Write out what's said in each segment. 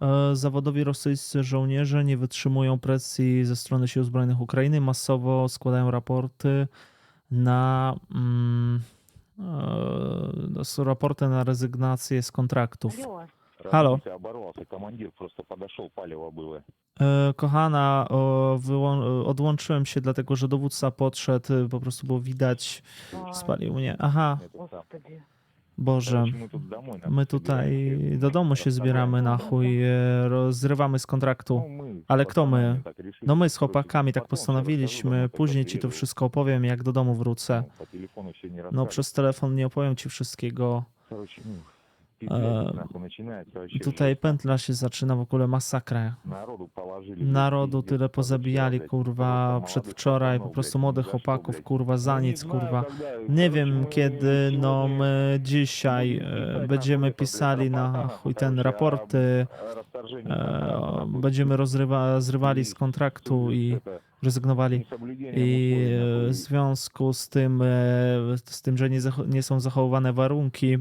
E, zawodowi rosyjscy żołnierze nie wytrzymują presji ze strony sił zbrojnych Ukrainy, masowo składają raporty na mm, e, no, raporty na rezygnację z kontraktów. Halo. E, kochana, odłączyłem się dlatego, że dowódca podszedł, po prostu było widać, no. spalił mnie. Aha. Boże, my tutaj do domu się zbieramy na chuj, e, rozrywamy z kontraktu. Ale kto my? No my z no chłopakami tak postanowiliśmy. Później ci to wszystko opowiem, jak do domu wrócę. No, no przez telefon nie opowiem ci wszystkiego. Eee, tutaj pętla się zaczyna, w ogóle masakra. Narodu tyle pozabijali, kurwa, przedwczoraj, po prostu młodych chłopaków, kurwa, za nic, kurwa. Nie wiem, kiedy, no, my dzisiaj e, będziemy pisali na chuj ten raporty, e, będziemy rozrywa, zrywali z kontraktu i rezygnowali. I w związku z tym, e, z tym że nie, nie są zachowane warunki,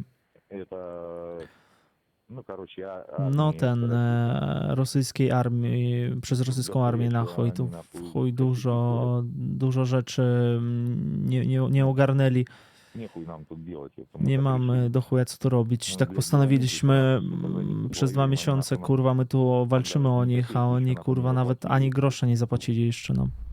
no, no ten e, rosyjskiej armii, przez rosyjską armię na chuj, tu chuj dużo, dużo rzeczy mm, nie, nie, nie ogarnęli. Nie mamy e, do chuja co tu robić. Tak postanowiliśmy mm, przez dwa miesiące, kurwa, my tu walczymy o nich, a oni, kurwa, nawet ani grosza nie zapłacili jeszcze nam. No.